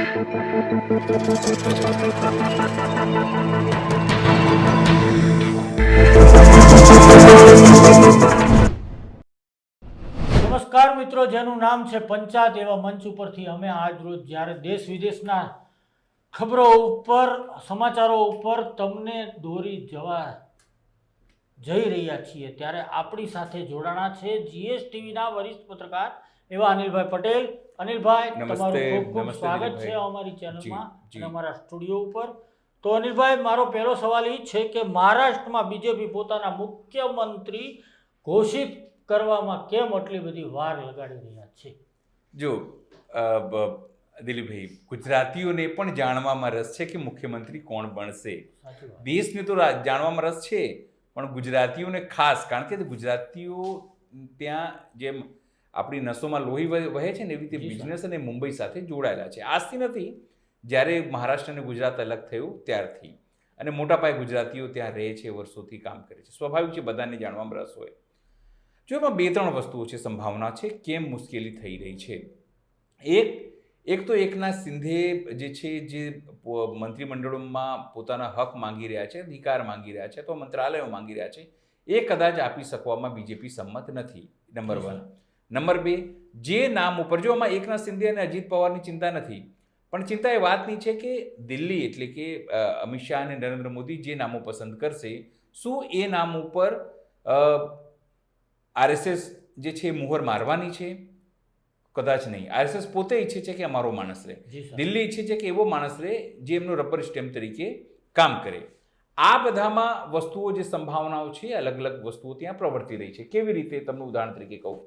નમસ્કાર મિત્રો, જેનું નામ છે પંચાયત એવા મંચ ઉપરથી અમે આજ રોજ જ્યારે દેશ વિદેશના ખબરો ઉપર, સમાચારો ઉપર તમને દોરી જવા જઈ રહ્યા છીએ, ત્યારે આપણી સાથે જોડાણા છે જીએસટીવીના વરિષ્ઠ પત્રકાર એવા અનિલભાઈ પટેલ. અનિલભાઈ તમારું ખૂબ ખૂબ સ્વાગત છે અમારી ચેનલમાં અને અમારા સ્ટુડિયો ઉપર. તો અનિલભાઈ મારો પહેલો સવાલ એ છે કે મહારાષ્ટ્રમાં બીજેપી પોતાના મુખ્યમંત્રી ઘોષિત કરવામાં કેમ આટલી બધી વાર લગાડી રહ્યા છે? જો દિલીપભાઈ ગુજરાતીઓને પણ જાણવામાં રસ છે કે મુખ્યમંત્રી કોણ બનશે. દેશને તો જાણવામાં રસ છે પણ ગુજરાતીઓને ખાસ કારણ કે ગુજરાતીઓ ત્યાં જેમ આપણી નસોમાં લોહી વહે છે ને એવી રીતે બિઝનેસ અને મુંબઈ સાથે જોડાયેલા છે. આજથી નથી જ્યારે મહારાષ્ટ્ર અને ગુજરાત અલગ થયું ત્યારથી. અને મોટા પાયે ગુજરાતીઓ ત્યાં રહે છે વર્ષોથી કામ કરે છે. સ્વાભાવિક છે બધાને જાણવામાં રસ હોય. જો એમાં બે ત્રણ વસ્તુઓ છે સંભાવના છે કેમ મુશ્કેલી થઈ રહી છે? એક એક તો એકના સિંધે જે છે જે મંત્રીમંડળોમાં પોતાના હક માંગી રહ્યા છે અધિકાર માંગી રહ્યા છે અથવા મંત્રાલયો માંગી રહ્યા છે એ કદાચ આપી શકવામાં બીજેપી સંમત નથી નંબર વન નંબર બે જે નામ ઉપર જો આમાં એકનાથ શિંદે અને અજીત પવારની ચિંતા નથી પણ ચિંતા એ વાતની છે કે દિલ્હી એટલે કે અમિત શાહ અને નરેન્દ્ર મોદી જે નામો પસંદ કરશે શું એ નામ ઉપર આરએસએસ જે છે મુહર મારવાની છે? કદાચ નહીં. આરએસએસ પોતે ઈચ્છે છે કે અમારો માણસ રહે. દિલ્હી ઈચ્છે છે કે એવો માણસ રહે જે એમનો રબર સ્ટેમ્પ તરીકે કામ કરે. આ બધામાં વસ્તુઓ જે સંભાવનાઓ છે અલગ અલગ વસ્તુઓ ત્યાં પ્રવર્તી રહી છે. કેવી રીતે? તમને ઉદાહરણ તરીકે કહું.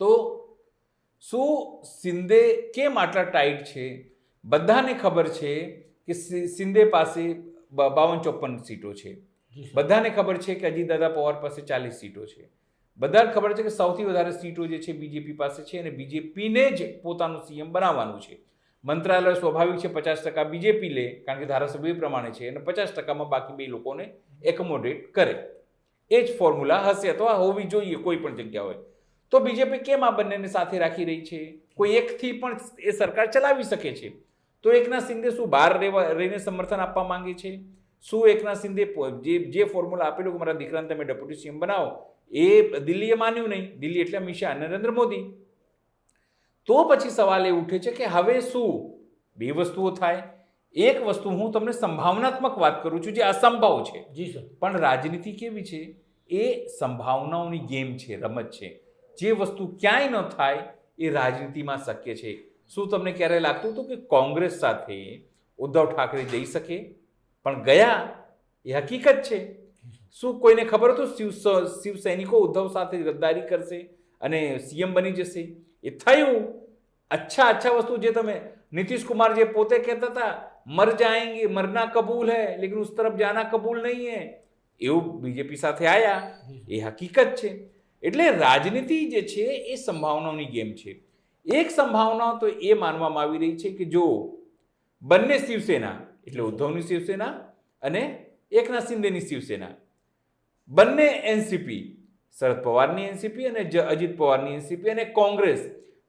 તો શું શિંદે કેમ આટલા ટાઈટ છે? બધાને ખબર છે કે શિંદે પાસે બાવન ચોપન સીટો છે. બધાને ખબર છે કે અજીતદાદા પવાર પાસે ચાલીસ સીટો છે. બધાને ખબર છે કે સૌથી વધારે સીટો જે છે બીજેપી પાસે છે અને બીજેપીને જ પોતાનું સીએમ બનાવવાનું છે. મંત્રાલય સ્વાભાવિક છે પચાસ ટકા બીજેપી લે કારણ કે ધારાસભ્ય એ પ્રમાણે છે અને પચાસ ટકામાં બાકી બે લોકોને એકોમોડેટ કરે. એ જ ફોર્મ્યુલા હશે અથવા હોવી જોઈએ કોઈ પણ જગ્યા હોય. તો બીજેપી કેમ આ બંનેને સાથે રાખી રહી છે? કોઈ એકથી પણ એ સરકાર ચલાવી શકે છે? તો એકના સિંધે શું બહાર રહેવા રહીને સમર્થન આપવા માંગે છે? શું એકના સિંધે જે જે ફોર્મ્યુલા આપેલું કે મારા દીકરાને તમે ડેપ્યુટી સીએમ બનાવો એ દિલ્હીએ માન્યું નહીં. દિલ્હી એટલે અમિત શાહ નરેન્દ્ર મોદી. તો પછી સવાલ એ ઉઠે છે કે હવે શું? બે વસ્તુઓ થાય. એક વસ્તુ હું તમને સંભાવનાત્મક વાત કરું છું જે અસંભવ છે. જી સર. પણ રાજનીતિ કેવી છે? એ સંભાવનાઓની ગેમ છે રમત છે. જે વસ્તુ ક્યાંય ન થાય એ રાજનીતિમાં શક્ય છે. શું તમને ક્યારે લાગતું હતું કે કોંગ્રેસ સાથે ઉદ્ધવ ઠાકરે જઈ શકે? પણ ગયા એ હકીકત છે. શું કોઈને ખબર હતું શિવ શિવ સૈનિકો ઉદ્ધવ સાથે ગદ્દારી કરશે અને સીએમ બની જશે? એ થયું. અચ્છા અચ્છા વસ્તુ જે તમે નીતિશ કુમાર જે પોતે કહેતા હતા, મર જાએંગે મરના કબૂલ હૈ, લેકિન ઉસ તરફ જાના કબૂલ નહીં હૈ. એવું બીજેપી સાથે આયા. એ હકીકત છે. એટલે રાજનીતિ જે છે એ સંભાવનાઓની ગેમ છે. એક સંભાવના તો એ માનવામાં આવી રહી છે કે જો બંને શિવસેના, એટલે ઉદ્ધવની શિવસેના અને એકના શિંદેની શિવસેના, બંને એનસીપી, શરદ પવારની એનસીપી અને અજીત પવારની એનસીપી અને કોંગ્રેસ,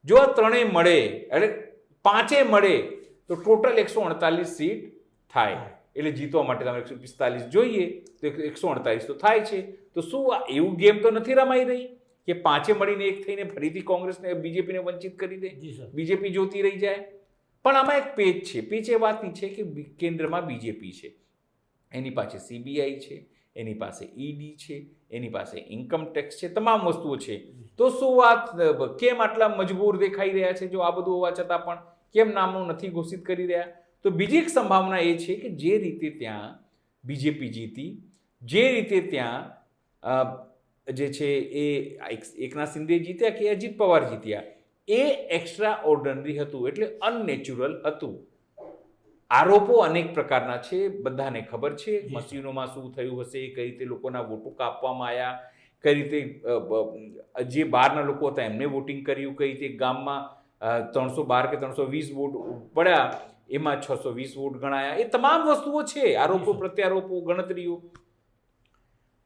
જો આ ત્રણેય મળે, એટલે પાંચે મળે, તો ટોટલ એકસો અડતાલીસ સીટ થાય. એટલે જીતવા માટે તમારે એકસો પિસ્તાલીસ જોઈએ તો એકસો અડતાલીસ તો થાય છે. તો શું આ એવું ગેમ તો નથી રમાઈ રહી કે પાંચે મળીને એક થઈને ફરીથી કોંગ્રેસને બીજેપીને વંચિત કરી દે? બીજેપી જોતી રહી જાય. પણ આમાં એક પેજ છે. પેજ એ વાતની છે કે કેન્દ્રમાં બીજેપી છે. એની પાસે સીબીઆઈ છે એની પાસે ઈડી છે એની પાસે ઇન્કમ ટેક્સ છે તમામ વસ્તુઓ છે. તો શું વાત કેમ આટલા મજબૂર દેખાઈ રહ્યા છે? જો આ બધું હોવા છતાં પણ કેમ નામો નથી ઘોષિત કરી રહ્યા? તો બીજી એક સંભાવના એ છે કે જે રીતે ત્યાં બીજેપી જીતી જે રીતે ત્યાં જે છે એ એક- એકનાથ શિંદે જીત્યા કે અજીત પવાર જીત્યા એ એક્સ્ટ્રા ઓર્ડનરી હતું એટલે અનનેચરલ હતું. આરોપો અનેક પ્રકારના છે બધાને ખબર છે મશીનોમાં શું થયું હશે કઈ રીતે લોકોના વોટો કાપવામાં આવ્યા કઈ રીતે જે બહારના લોકો હતા એમને વોટિંગ કર્યું કઈ રીતે ગામમાં ત્રણસો બાર કે ત્રણસો વીસ વોટ પડ્યા એમાં છસો વીસ વોટ ગણાયા. એ તમામ વસ્તુઓ છે આરોપો પ્રત્યારોપો ગણતરીઓ.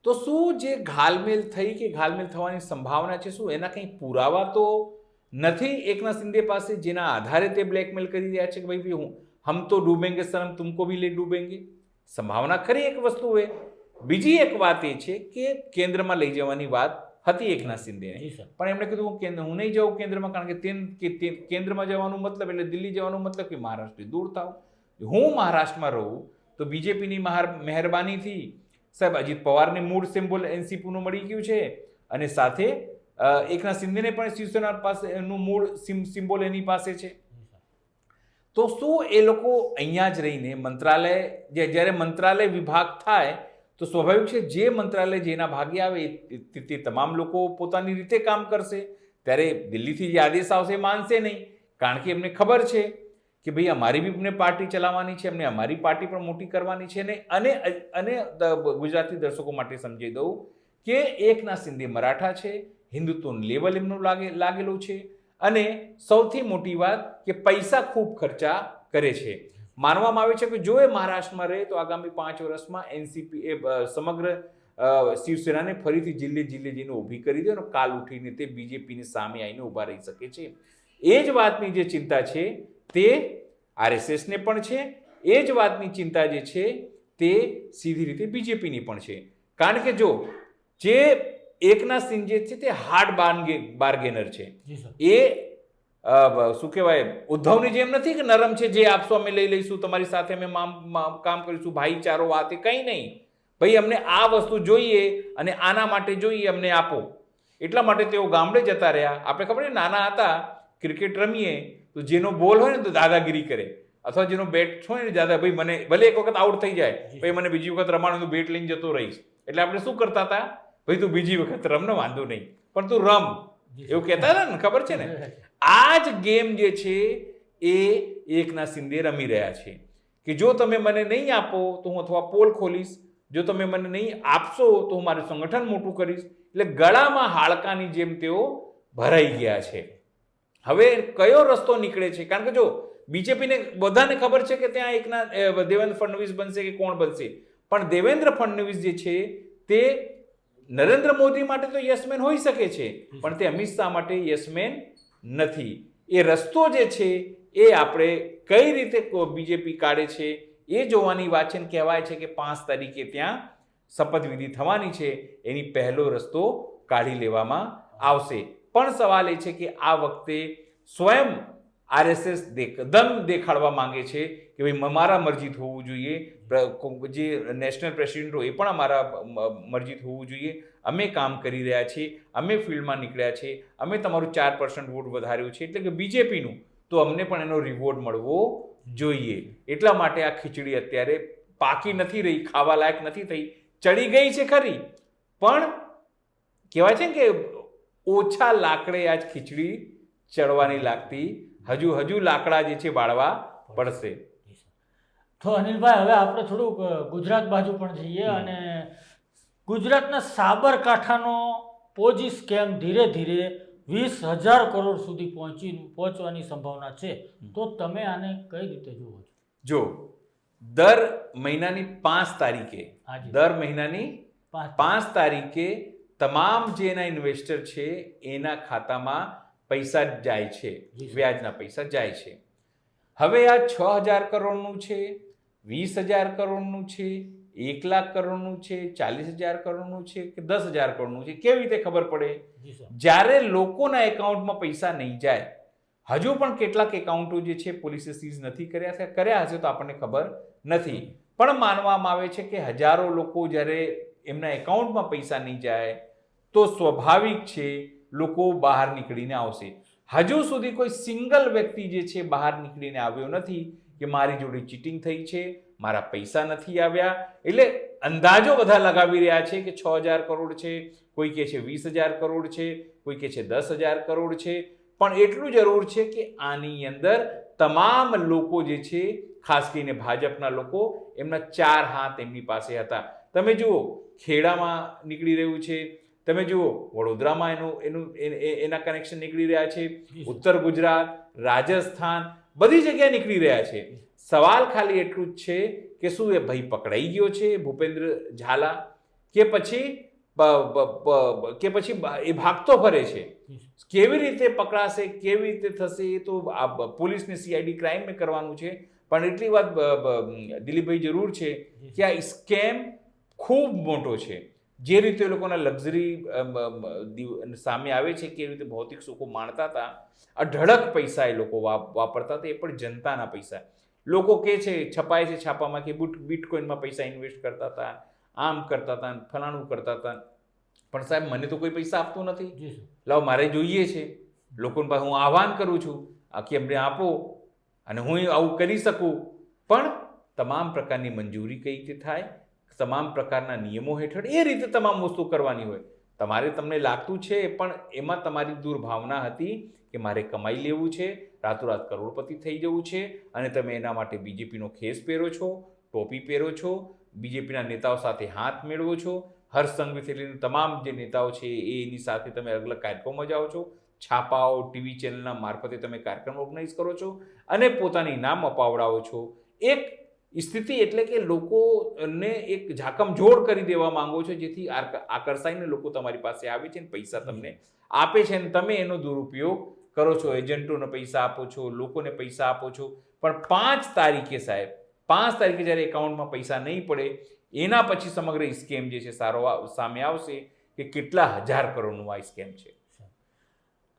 તો શું જે ઘાલમેલ થઈ કે ઘાલમેલ થવાની સંભાવના છે શું એના કંઈ પુરાવા તો નથી એકના સિંધે પાસે જેના આધારે તે બ્લેકમેલ કરી રહ્યા છે કે ભાઈ હું હમ તો ડૂબેંગે સર હમ તુમકો ભી લે ડૂબેંગે? સંભાવના ખરી એક વસ્તુ હોય બીજી એક વાત એ છે કે કેન્દ્રમાં લઈ જવાની વાત હતી એકનાથ શિંદેને પણ એમણે કીધું હું કેન્દ્ર હું નહીં જાઉં કેન્દ્રમાં કારણ કે કેન્દ્રમાં જવાનું મતલબ એટલે દિલ્હી જવાનું મતલબ કે મહારાષ્ટ્રથી દૂર થાવ. હું મહારાષ્ટ્રમાં રહું તો બીજેપીની મહેરબાનીથી સાહેબ અજીત પવારને મૂળ સિમ્બોલ એનસીપીનું મળી ગયું છે અને સાથે એકનાથ શિંદેને પણ શિવસેના પાસે એનું મૂળ સિમ્બોલ એની પાસે છે. તો શું એ લોકો અહીંયા જ રહીને મંત્રાલય, જે જ્યારે મંત્રાલય વિભાગ થાય તો સ્વાભાવિક છે, જે મંત્રાલય જેના ભાગે આવે તે તમામ લોકો પોતાની રીતે કામ કરશે. ત્યારે દિલ્હીથી જે આદેશ આવશે માનશે નહીં. કારણ કે એમને ખબર છે કે ભાઈ અમારી બી અમને પાર્ટી ચલાવવાની છે અમને અમારી પાર્ટી પણ મોટી કરવાની છે ને, અને અને ગુજરાતી દર્શકો માટે સમજી દઉં કે એકના સિંધી મરાઠા છે, હિન્દુત્વનું લેવલ એમનું લાગે, લાગેલું છે, અને સૌથી મોટી વાત કે પૈસા ખૂબ ખર્ચા કરે છે. માનવામાં આવે છે કે જો એ મહારાષ્ટ્રમાં રહે તો આગામી પાંચ વર્ષમાં એનસીપી એ સમગ્ર શિવસેનાને ફરીથી જિલ્લે જિલ્લે જઈને ઊભી કરી દે અને કાલ ઉઠીને તે બીજેપીની સામે આવીને ઊભા રહી શકે છે. એ જ વાતની જે ચિંતા છે તે આરએસએસને પણ છે એ જ વાતની ચિંતા જે છે તે સીધી રીતે બીજેપીની પણ છે. કારણ કે જો જે એકનાથ સિંહ જે છે તે હાર્ડ બાર્ગે બાર્ગેનર છે. એ શું કહેવાય, ઉદ્ધવની જેમ નથી કે નરમ છે, જે આપશો અમે લઈ લઈશું, તમારી સાથે અમે કામ કરીશું, ભાઈચારો આ તે કંઈ નહીં. ભાઈ, અમને આ વસ્તુ જોઈએ અને આના માટે જોઈએ, અમને આપો. એટલા માટે તેઓ ગામડે જતા રહ્યા. આપણે ખબર નાના હતા, ક્રિકેટ રમીએ, તો જેનો બોલ હોય ને, તો દાદાગીરી કરે. અથવા જેનો બેટ હોય ને, દાદા, ભાઈ, મને, ભલે એક વખત આઉટ થઈ જાય, ભાઈ, મને બીજી વખત રમાડું બેટ લઈને જતો રહીશ. એટલે આપણે શું કરતા હતા? ભાઈ, તું બીજી વખત રમ વાંધો નહીં. પણ તું રમ. એવું કહેતા હતા ને? ખબર છે ને? આ જ. ગેમ જે છે એ એકના સિંદે રમી રહ્યા છે. કે જો તમે મને નહીં આપો તો હું અથવા પોલ ખોલીશ જો તમે મને નહીં આપશો તો હું મારું સંગઠન મોટું કરીશ. એટલે ગળામાં હાડકાની જેમ તેઓ ભરાઈ ગયા છે. હવે કયો રસ્તો નીકળે છે? કારણ કે જો બીજેપીને બધાને ખબર છે કે ત્યાં એકના દેવેન્દ્ર ફડણવીસ બનશે કે કોણ બનશે? પણ દેવેન્દ્ર ફડણવીસ જે છે તે નરેન્દ્ર મોદી માટે તો યસમેન હોઈ શકે છે, પણ તે અમિત શાહ માટે યસમેન નથી. એ રસ્તો જે છે, એ આપણે કઈ રીતે બીજેપી કાઢે છે, એ જોવાની છે કહેવાય છે કે પાંચ તારીખે ત્યાં શપથવિધિ થવાની છે, એની પહેલો રસ્તો કાઢી લેવામાં આવશે. પણ સવાલ એ છે કે આ વખતે સ્વયં આરએસએસ દમ દેખાડવા માંગે છે કે ભાઈ મારા મરજી હોવું જોઈએ જે નેશનલ પ્રેસિડેન્ટ હોય એ પણ અમારા મરજીત હોવું જોઈએ. અમે કામ કરી રહ્યા છીએ, અમે ફિલ્ડમાં નીકળ્યા છીએ, અમે તમારું ચાર પર્સન્ટ વોટ વધાર્યું છે. એટલે કે બીજેપીનું તો અમને પણ એનો રિવોર્ડ મળવો જોઈએ. એટલા માટે આ ખીચડી અત્યારે પાકી નથી રહી ખાવા લાયક નથી થઈ. ચડી ગઈ છે ખરી. પણ કહેવાય છે ને કે ઓછા લાકડે આજ ખીચડી ચડવાની લાગતી. હજુ હજુ લાકડા જે છે બાળવા પડશે. તો અનિલભાઈ હવે આપણે થોડુંક ગુજરાત બાજુ પણ જઈએ અને ગુજરાતના સાબરકાંઠાનો પોજી સ્કેમ ધીરે ધીરે વીસ હજાર કરોડ સુધી પહોંચી પહોંચવાની સંભાવના છે. તો તમે આને કઈ રીતે જુઓ છો? જો દર મહિનાની પાંચ તારીખે. દર મહિનાની પાંચ તારીખે. તમામ જે એના ઇન્વેસ્ટર છે એના ખાતામાં પૈસા જાય છે. વ્યાજના પૈસા જાય છે. હવે આ છ હજાર કરોડનું છે વીસ હજાર કરોડનું છે એક લાખ કરોડનું છે ચાલીસ હજાર કરોડનું છે કે દસ હજાર કરોડનું છે? કેવી રીતે ખબર પડે? જ્યારે લોકોના એકાઉન્ટમાં પૈસા નહીં જાય હજુ પણ કેટલાક એકાઉન્ટો જે છે પોલીસે સીઝ નથી કર્યા છે? કર્યા હશે તો આપણને ખબર નથી. પણ માનવામાં આવે છે કે હજારો લોકો જ્યારે એમના એકાઉન્ટમાં પૈસા નહીં જાય તો સ્વાભાવિક છે લોકો બહાર નીકળીને આવશે. હજુ સુધી કોઈ સિંગલ વ્યક્તિ જે છે બહાર નીકળીને આવ્યો નથી કે મારી જોડે ચીટિંગ થઈ છે મારા પૈસા નથી આવ્યા. એટલે અંદાજો બધા લગાવી રહ્યા છે કે છ હજાર કરોડ છે કોઈ કહે છે વીસ હજાર કરોડ છે કોઈ કહે છે દસ હજાર કરોડ છે. પણ એટલું જરૂર છે કે આની અંદર તમામ લોકો જે છે ખાસ કરીને ભાજપના લોકો એમના ચાર હાથ એમની પાસે હતા. તમે જુઓ ખેડામાં નીકળી રહ્યું છે. તમે જુઓ વડોદરામાં એનું એનું એના કનેક્શન નીકળી રહ્યા છે. ઉત્તર ગુજરાત રાજસ્થાન બધી જગ્યાએ નીકળી રહ્યા છે. સવાલ ખાલી એટલું જ છે કે શું એ ભાઈ પકડાઈ ગયો છે ભૂપેન્દ્ર ઝાલા? કે પછી કે પછી એ ભાગતો ફરે છે? કેવી રીતે પકડાશે? કેવી રીતે થશે? એ તો આ પોલીસને સીઆઈડી ક્રાઇમે કરવાનું છે. પણ એટલી વાત દિલીપભાઈ જરૂર છે કે આ સ્કેમ ખૂબ મોટો છે. જે રીતે એ લોકોના લક્ઝરી સામે આવે છે કેવી રીતે ભૌતિક સુખો માણતા હતા અઢળક પૈસા એ લોકો વાપ- વાપરતા હતા એ પણ જનતાના પૈસા. લોકો કે છે છપાય છે છાપામાં કે બુટ બિટકોઇનમાં પૈસા ઇન્વેસ્ટ કરતા હતા આમ કરતા હતા ફલાણું કરતા હતા. પણ સાહેબ મને તો કોઈ પૈસા આપતું નથી. લાવ મારે જોઈએ છે. લોકોને પાસે હું આહવાન કરું છું આખી કે અમને આપો અને હું આવું કરી શકું. પણ તમામ પ્રકારની મંજૂરી કઈ રીતે થાય? તમામ પ્રકારના નિયમો હેઠળ એ રીતે તમામ વસ્તુ કરવાની હોય. તમારે તમને લાગતું છે, પણ એમાં તમારી દુર્ભાવના હતી કે મારે કમાઈ લેવું છે, રાતોરાત કરોડપતિ થઈ જવું છે અને તમે એના માટે બીજેપીનો ખેસ પહેરો છો, ટોપી પહેરો છો, બીજેપીના નેતાઓ સાથે હાથ મેળવો છો હર્ષ સંઘવીથી લઈને તમામ જે નેતાઓ છે એ એની સાથે તમે અલગ અલગ કાર્યક્રમો જાઓ છો, છાપાઓ, ટીવી ચેનલના મારફતે તમે કાર્યક્રમ ઓર્ગનાઇઝ કરો છો અને પોતાની નામ અપાવડાવો છો. એક સ્થિતિ એટલે કે લોકોને એક ઝાકમઝોળ કરી દેવા માંગો છો જેથી આક- આકર્ષાઈને લોકો તમારી પાસે આવે છે ને પૈસા તમને આપે છે ને તમે એનો દુરુપયોગ કરો છો એજન્ટોને પૈસા આપો છો લોકોને પૈસા આપો છો. પણ પાંચ તારીખે સાહેબ પાંચ તારીખે જ્યારે એકાઉન્ટમાં પૈસા નહીં પડે એના પછી સમગ્ર સ્કેમ જે છે સારો સામે આવશે કે કેટલા હજાર કરોડનું આ સ્કેમ છે.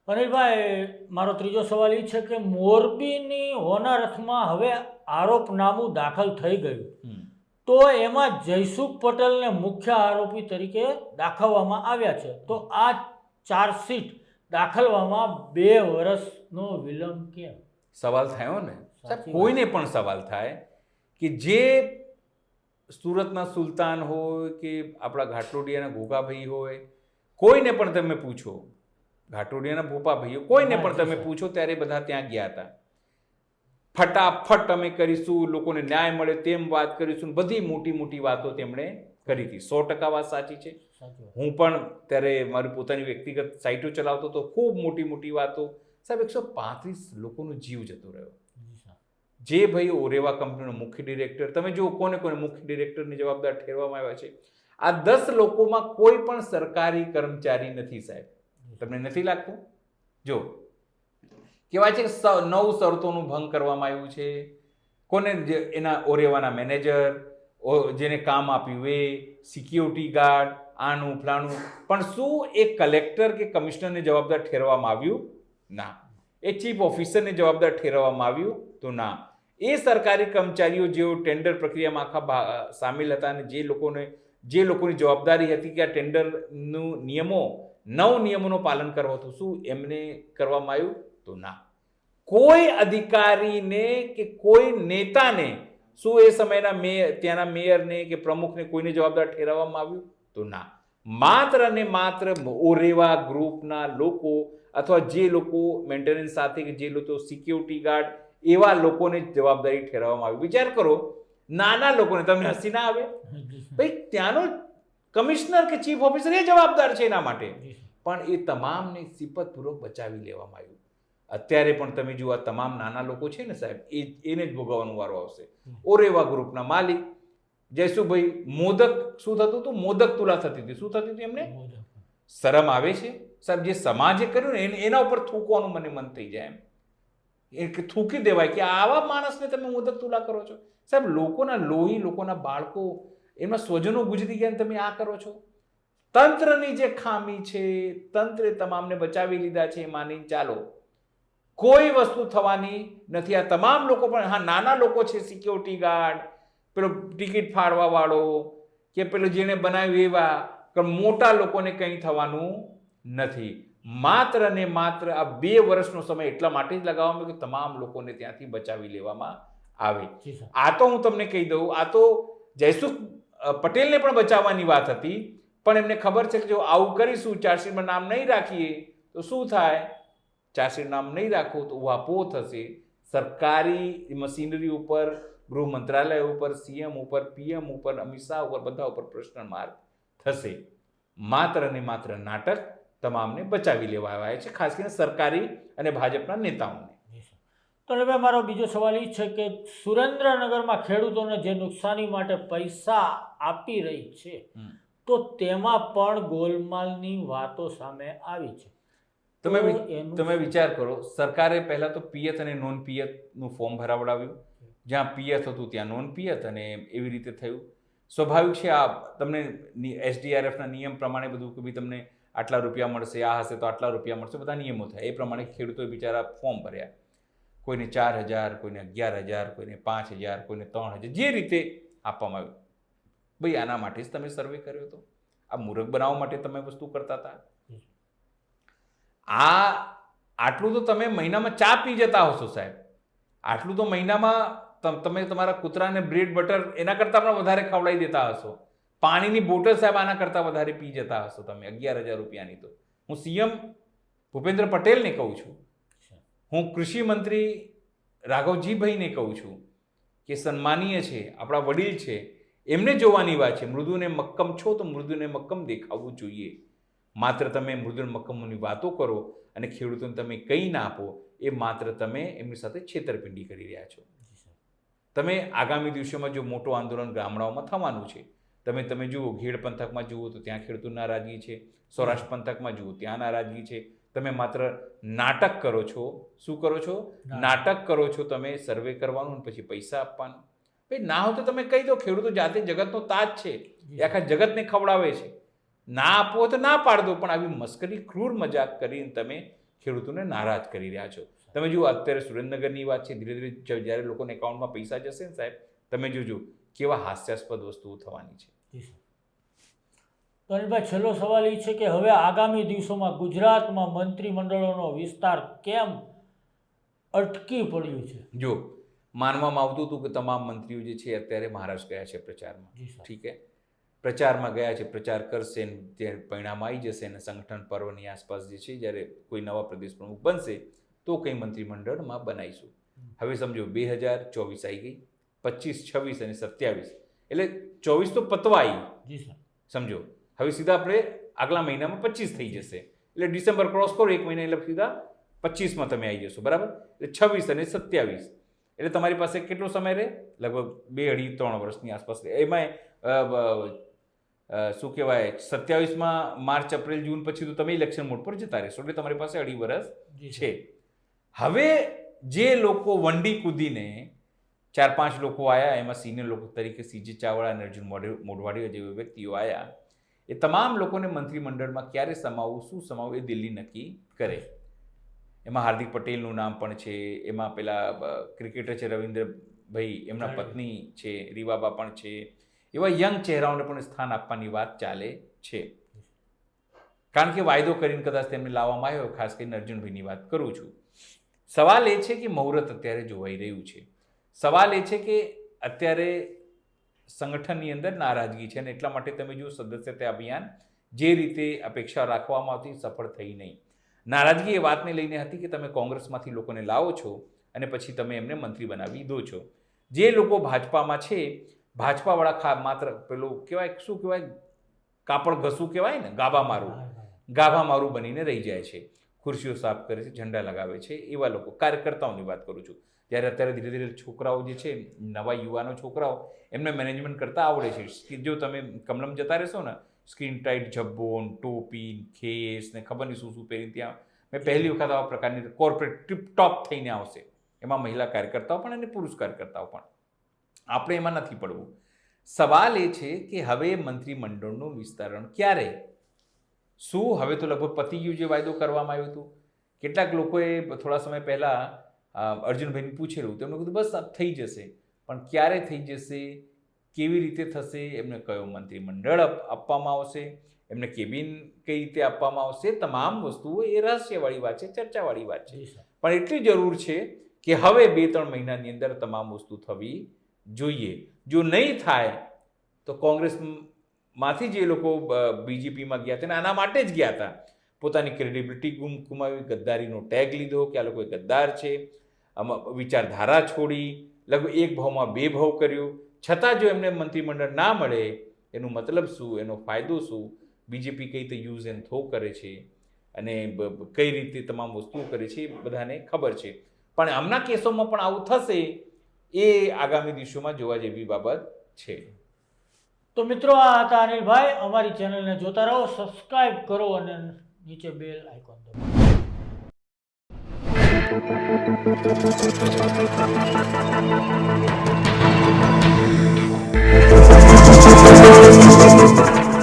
અનિલભાઈ મારો ત્રીજો સવાલ એ છે કે મોરબીની હોનારથમાં હવે આરોપનામું દાખલ થઈ ગયું. તો એમાં જયસુખ પટેલને મુખ્ય આરોપી તરીકે દાખવવામાં આવ્યા છે. તો આ ચાર્જશીટ દાખલવામાં બે વર્ષનો વિલંબ કેમ? સવાલ થયો ને? સાહેબ કોઈને પણ સવાલ થાય કે જે સુરતના સુલતાન હોય કે આપણા ઘાટલોડિયાના ઘોઘાભાઈ હોય કોઈને પણ તમે પૂછો. ઘાટોડિયાના ભોપાભાઈઓ કોઈને પણ તમે પૂછો ત્યારે બધા ત્યાં ગયા હતા. ફટાફટ અમે કરીશું લોકોને ન્યાય મળે તેમ વાત કરીશું બધી મોટી મોટી વાતો તેમણે કરી હતી. સો ટકા વાત સાચી છે. હું પણ ત્યારે મારી પોતાની વ્યક્તિગત સાઇટો ચલાવતો તો ખૂબ મોટી મોટી વાતો. સાહેબ એકસો પાંત્રીસ લોકોનો જીવ જતો રહ્યો. જે ભાઈ ઓરેવા કંપનીનો મુખ્ય ડિરેક્ટર તમે જુઓ કોને કોને મુખ્ય ડિરેક્ટરની જવાબદાર ઠેરવામાં આવ્યા છે. આ દસ લોકોમાં કોઈ પણ સરકારી કર્મચારી નથી સાહેબ. તમને નથી લાગતું? જો કહેવાય છે કે નવ શરતોનું ભંગ કરવામાં આવ્યું છે. કોને એના ઓરેવાના મેનેજર જેને કામ આપ્યું એ સિક્યોરિટી ગાર્ડ આનું, ફલાણું. પણ શું એ કલેક્ટર કે કમિશનરને જવાબદાર ઠેરવામાં આવ્યું? ના. એ ચીફ ઓફિસરને જવાબદાર ઠેરવવામાં આવ્યું? તો ના. એ સરકારી કર્મચારીઓ જેઓ ટેન્ડર પ્રક્રિયામાં આખા સામેલ હતા અને જે લોકોને, જે લોકોની જવાબદારી હતી કે આ ટેન્ડરનું નિયમો, નવ નિયમોનું પાલન કરવું હતું, શું એમને કરવામાં આવ્યું? તો ના. કોઈ અધિકારીને કે કોઈ નેતાને શું એ સમયના મેયર ત્યાંના મેયરને કે પ્રમુખને કોઈને જવાબદાર ઠેરવવામાં આવ્યું? તો ના. માત્ર ને માત્ર ઓરેવા ગ્રુપના લોકો અથવા જે લોકો મેન્ટેનન્સ સાથે કે જે લોકો સિક્યોરિટી ગાર્ડ એવા લોકોને જવાબદારી ઠેરવવામાં આવી. વિચાર કરો નાના લોકોને તમને હસી ના આવે. ભાઈ ત્યાંનો કમિશનર કે ચીફ ઓફિસર એ જવાબદાર છે એના માટે. પણ એ તમામને સિપતપૂર્વક બચાવી લેવામાં આવ્યું. અત્યારે પણ તમે જુઓ તમામ નાના લોકો છે ને સાહેબ, એ એને જ ભોગવવાનો વારો આવશે. ઓરેવા ગ્રુપના માલિક જયસુભાઈ મોદક, શું થતું હતું? મોદક તુલા થતી હતી. શું થતી હતી એમને? શરમ આવે છે. સાહેબ, જે સમાજે કર્યું ને, એના ઉપર થૂકવાનું મને મન થઈ જાય એમ. એ થૂકી દેવાય કે આવા માણસને તમે મોદક તુલા કરો છો. સાહેબ, લોકોના લોહી, લોકોના બાળકો, એમના સ્વજનો ગુજરી ગયા તમે આ કરો છો. તંત્રની જે ખામી છે, તંત્રે તમામને બચાવી લીધા છે, એ માની ચાલો. કોઈ વસ્તુ થવાની નથી. આ તમામ લોકો પણ હા નાના લોકો છે સિક્યોરિટી ગાર્ડ પેલો ટિકિટ ફાડવા વાળો કે પેલો જેને બનાવ્યું એવા કે મોટા લોકોને કંઈ થવાનું નથી. માત્ર ને માત્ર આ બે વર્ષનો સમય એટલા માટે જ લગાવવામાં કે તમામ લોકોને ત્યાંથી બચાવી લેવામાં આવે. આ તો હું તમને કહી દઉં આ તો જયસુખ પટેલને પણ બચાવવાની વાત હતી પણ એમને ખબર છે કે જો આવું કરીશું ચાર્જશીટમાં નામ નહીં રાખીએ તો શું થાય? ચાર્જશીટ નામ નહીં રાખો તો વાપો થશે. સરકારી મશીનરી ઉપર ગૃહ મંત્રાલય ઉપર સીએમ ઉપર પીએમ ઉપર અમિત શાહ ઉપર બધા ઉપર પ્રશ્ન માર્ક થશે. માત્ર ને માત્ર નાટક તમામને બચાવી લેવાય આવ્યા છે ખાસ કરીને સરકારી અને ભાજપના નેતાઓને. તો હવે મારો બીજો સવાલ એ છે કે સુરેન્દ્રનગરમાં ખેડૂતોને જે નુકસાની માટે પૈસા આપી રહી છે તો તેમાં પણ ગોલમાલની વાતો સામે આવી છે. તમે તમે વિચાર કરો સરકારે પહેલાં તો પિયત અને નોન પિયતનું ફોર્મ ભરાવડાવ્યું. જ્યાં પિયત હતું ત્યાં નોન પિયત અને એવી રીતે થયું. સ્વાભાવિક છે આ તમને એસડીઆરએફના નિયમ પ્રમાણે બધું કે ભાઈ તમને આટલા રૂપિયા મળશે આ હશે તો આટલા રૂપિયા મળશે બધા નિયમો થાય. એ પ્રમાણે ખેડૂતોએ બિચારા ફોર્મ ભર્યા. કોઈને ચાર હજાર કોઈને અગિયાર હજાર કોઈને પાંચ હજાર કોઈને ત્રણ હજાર જે રીતે આપવામાં આવ્યું. ભાઈ આના માટે જ તમે સર્વે કર્યો હતો આ મૂરખ બનાવવા માટે તમે વસ્તુ કરતા હતા. આ આટલું તો તમે મહિનામાં ચા પી જતા હશો સાહેબ. આટલું તો મહિનામાં તમ- તમે તમારા કૂતરાને બ્રેડ બટર એના કરતાં પણ વધારે ખવડાવી દેતા હશો. પાણીની બોટલ સાહેબ આના કરતાં વધારે પી જતા હશો તમે અગિયાર હજાર રૂપિયાની તો. હું સીએમ ભૂપેન્દ્ર પટેલને કહું છું. હું કૃષિ મંત્રી રાઘવજીભાઈને કહું છું કે સન્માનીય છે આપણા વડીલ છે એમને જોવાની વાત છે. મૃદુને મક્કમ છો તો મૃદુને મક્કમ દેખાવું જોઈએ. માત્ર તમે મૃદુલ મક્કમોની વાતો કરો અને ખેડૂતોને તમે કંઈ ના આપો એ માત્ર તમે એમની સાથે છેતરપિંડી કરી રહ્યા છો. તમે આગામી દિવસોમાં જો મોટું આંદોલન ગામડાઓમાં થવાનું છે તમે તમે જુઓ ઘેડ પંથકમાં જુઓ તો ત્યાં ખેડૂતો નારાજગી છે સૌરાષ્ટ્ર પંથકમાં જુઓ ત્યાં નારાજગી છે. તમે માત્ર નાટક કરો છો શું કરો છો? નાટક કરો છો તમે સર્વે કરવાનું અને પછી પૈસા આપવાનું. ભાઈ ના હોય તો તમે કહી દો ખેડૂતો જાતે જગતનો તાજ છે. એ આખા જગતને ખવડાવે છે. ના આપો તો ના પાડ દો પણ આવી મસ્કરી ક્રૂર મજાક કરીને તમે ખેડૂતોને નારાજ કરી રહ્યા છો. તમે જુઓ અત્યારે સુરેન્દ્રનગરની વાત છે ધીરે ધીરે જ્યારે લોકોને એકાઉન્ટમાં પૈસા જશે ને સાહેબ તમે જોજો કેવા હાસ્યાસ્પદ વસ્તુઓ થવાની છે. તો અનિલભાઈ છેલ્લો સવાલ એ છે કે હવે આગામી દિવસોમાં ગુજરાતમાં મંત્રીમંડળોનો વિસ્તાર કેમ અટકી પડ્યું છે? જો માનવામાં આવતું હતું કે તમામ મંત્રીઓ જે છે અત્યારે મહારાષ્ટ્ર ગયા છે પ્રચારમાં. ઠીક છે? પ્રચારમાં ગયા છે પ્રચાર કરશે તે પરિણામ આવી જશે અને સંગઠન પર્વની આસપાસ જે છે જ્યારે કોઈ નવા પ્રદેશ પ્રમુખ બનશે તો કંઈ મંત્રીમંડળમાં બનાવીશું. હવે સમજો બે હજાર ચોવીસ આવી ગઈ પચીસ છવ્વીસ અને સત્યાવીસ. એટલે ચોવીસ તો પતવા આવી જી સર. સમજો હવે સીધા આપણે આગલા મહિનામાં પચીસ થઈ જશે. એટલે ડિસેમ્બર ક્રોસ કરો એક મહિના એટલે સીધા પચીસમાં તમે આવી જશો બરાબર? એટલે છવ્વીસ અને સત્યાવીસ. એટલે તમારી પાસે કેટલો સમય રહે? લગભગ બે અઢી ત્રણ વર્ષની આસપાસ એમાં શું કહેવાય સત્યાવીસમાં માર્ચ એપ્રિલ જૂન પછી તો તમે ઇલેક્શન મોડ પર જતા રહેશો એટલે તમારી પાસે અઢી વર્ષ છે. હવે જે લોકો વંડી કૂદીને ચાર પાંચ લોકો આવ્યા એમાં સિનિયર લોકો તરીકે સીજી ચાવડા અને અર્જુન મોઢે- મોઢવાડિયા જેવા વ્યક્તિઓ આવ્યા એ તમામ લોકોને મંત્રીમંડળમાં ક્યારે સમાવવું શું સમાવવું એ દિલ્હી નક્કી કરે. એમાં હાર્દિક પટેલનું નામ પણ છે એમાં પેલા ક્રિકેટર છે રવિન્દ્રભાઈ એમના પત્ની છે રીવાબા પણ છે એવા યંગ ચહેરાઓને પણ સ્થાન આપવાની વાત ચાલે છે. કારણ કે વાયદો કરીને કદાચ તેમને લાવવામાં આવ્યો, ખાસ કરીને અર્જુનભાઈની વાત કરું છું. સવાલ એ છે કે મુહૂર્ત અત્યારે જોવાઈ રહ્યું છે. સવાલ એ છે કે અત્યારે સંગઠનની અંદર નારાજગી છે અને એટલા માટે તમે જુઓ સદસ્યતા અભિયાન જે રીતે અપેક્ષા રાખવામાં આવતી સફળ થઈ નહીં. નારાજગી એ વાતને લઈને હતી કે તમે કોંગ્રેસમાંથી લોકોને લાવો છો અને પછી તમે એમને મંત્રી બનાવી દો છો. જે લોકો ભાજપામાં છે ભાજપાવાળા ખા માત્ર પેલું કહેવાય શું કહેવાય? કાપડ ઘસું કહેવાય ને ગાભા મારું ગાભા મારું બનીને રહી જાય છે. ખુરશીઓ સાફ કરે છે ઝંડા લગાવે છે એવા લોકો કાર્યકર્તાઓની વાત કરું છું. ત્યારે અત્યારે ધીરે ધીરે છોકરાઓ જે છે નવા યુવાનો છોકરાઓ એમને મેનેજમેન્ટ કરતા આવડે છે. જો તમે કમલમ જતા રહેશો ને સ્કીન ટાઈટ જબ્બોન ટોપી ખેસ ને ખબર નહીં શું શું પહેરી ત્યાં. મેં પહેલી વખત આવા પ્રકારની કોર્પોરેટ ટીપ ટોપ થઈને આવશે. એમાં મહિલા કાર્યકર્તાઓ પણ અને પુરુષ કાર્યકર્તાઓ પણ. આપણે એમાં નથી પડવું. સવાલ એ છે કે હવે મંત્રીમંડળનું વિસ્તરણ ક્યારે? શું હવે તો લગભગ પતી ગયું જે વાયદો કરવામાં આવ્યો હતો? કેટલાક લોકોએ થોડા સમય પહેલાં અર્જુનભાઈને પૂછેલું. તેમણે કીધું બસ થઈ જશે. પણ ક્યારે થઈ જશે? કેવી રીતે થશે? એમને કયો મંત્રીમંડળ આપવામાં આવશે. એમને કેબિન કઈ રીતે આપવામાં આવશે? તમામ વસ્તુઓ એ રહસ્યવાળી વાત છે ચર્ચાવાળી વાત છે. પણ એટલી જરૂર છે કે હવે બે ત્રણ મહિનાની અંદર તમામ વસ્તુ થવી જોઈએ. જો નહીં થાય, તો કોંગ્રેસમાંથી જે લોકો બીજેપીમાં ગયા હતા ને આના માટે જ ગયા હતા. પોતાની ક્રેડિબિલિટી ગુમ, ગુમાવી, ગદ્દારીનો ટેગ લીધો કે આ લોકો ગદ્દાર છે. આમાં, વિચારધારા છોડી, લગભગ એક ભાવમાં બે ભાવ કર્યું. છતાં જો એમને મંત્રીમંડળ ના મળે, એનું મતલબ શું, એનો ફાયદો શું? બીજેપી કઈ રીતે યુઝ એન્ડ થો કરે છે? અને કઈ રીતે તમામ વસ્તુઓ કરે છે એ બધાને ખબર છે. પણ આમના કેસોમાં પણ આવું થશે એ આગામી દિવસોમાં જોવા જેવી બાબત છે. તો મિત્રો આ હતા અનિલભાઈ. અમારી ચેનલને જોતા રહો સબસ્ક્રાઈબ કરો અને નીચે બેલ આઇકોન દબાવો.